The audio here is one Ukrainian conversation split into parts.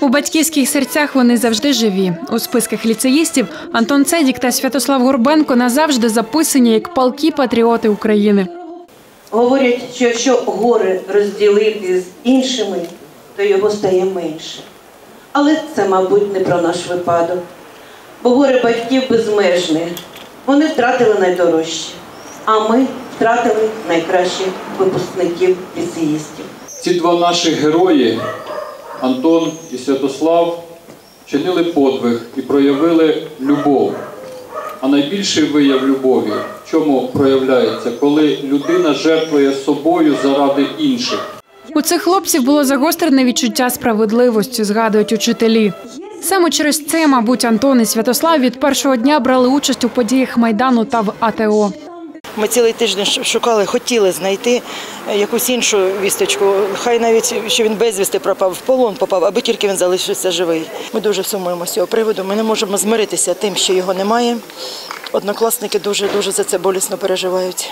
У батьківських серцях вони завжди живі. У списках ліцеїстів Антон Цедік та Святослав Горбенко назавжди записані як палкі патріоти України. Говорять, що якщо горе розділити з іншими, то його стає менше. Але це, мабуть, не про наш випадок. Бо горе батьків безмежне. Вони втратили найдорожче, а ми втратили найкращих випускників ліцеїстів. Ці два наші герої, Антон і Святослав, чинили подвиг і проявили любов. А найбільший вияв любові в чому проявляється, коли людина жертвує собою заради інших. У цих хлопців було загострене відчуття справедливості, згадують учителі. Саме через це, мабуть, Антон і Святослав від першого дня брали участь у подіях майдану та в АТО. Ми цілий тиждень шукали, хотіли знайти е, якусь іншу вісточку. Хай навіть що він безвісти пропав, в полон попав, аби тільки він залишився живий. Ми дуже сумуємо з цього приводу. Ми не можемо змиритися тим, що його немає. Однокласники дуже дуже за це болісно переживають.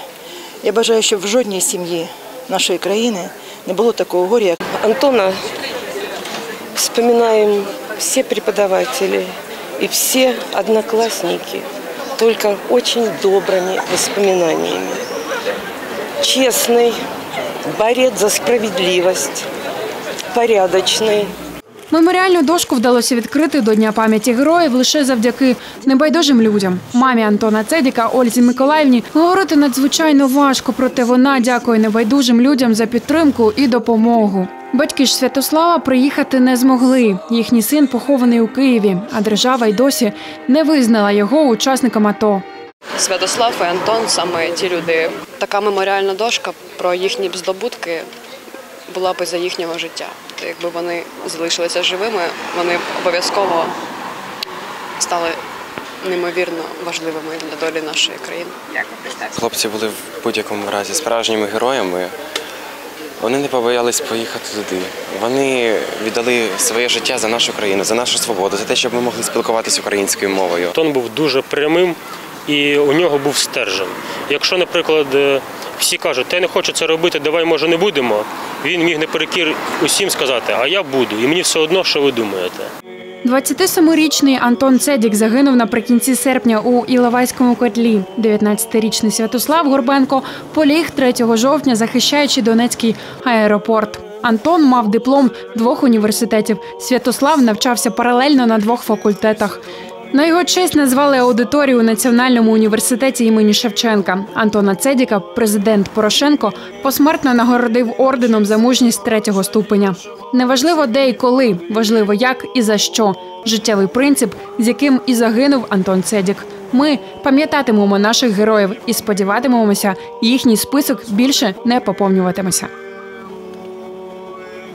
Я бажаю, щоб в жодній сім'ї нашої країни не було такого горя, Антона вспоминаем все преподаватели и все одноклассники только очень добрыми воспоминаниями. Честный, борец за справедливость, порядочный. Меморіальну дошку вдалося відкрити до Дня пам'яті героїв лише завдяки небайдужим людям. Мамі Антона Цедіка Ользі Миколаївні говорити надзвичайно важко, проте вона дякує небайдужим людям за підтримку і допомогу. Батьки ж Святослава приїхати не змогли. Їхній син похований у Києві, а держава й досі не визнала його учасником АТО. Святослав і Антон саме ті люди. Така меморіальна дошка про їхні здобутки була би за їхнього життя. Якби вони залишилися живими, вони б обов'язково стали неймовірно важливими для долі нашої країни. Хлопці були в будь-якому разі справжніми героями. Вони не побоялись поїхати туди. Вони віддали своє життя за нашу країну, за нашу свободу, за те, щоб ми могли спілкуватися українською мовою. Тон був дуже прямим і у нього був стержень. Якщо, наприклад, е, всі кажуть, ти не хочу це робити, давай може не будемо. Він міг наперекір усім сказати, а я буду, і мені все одно, що ви думаєте. 27-річний Антон Цедік загинув наприкінці серпня у Іловайському котлі. 19-річний Святослав Горбенко поліг 3 жовтня, захищаючи Донецький аеропорт. Антон мав диплом двох університетів. Святослав навчався паралельно на двох факультетах. На його честь назвали аудиторію у Національному університеті імені Шевченка. Антона Цедіка, президент Порошенко, посмертно нагородив орденом за мужність третього ступеня. Неважливо де і коли, важливо як і за що. Життєвий принцип, з яким і загинув Антон Цедік. Ми пам'ятатимемо наших героїв і сподіватимемося, їхній список більше не поповнюватиметься.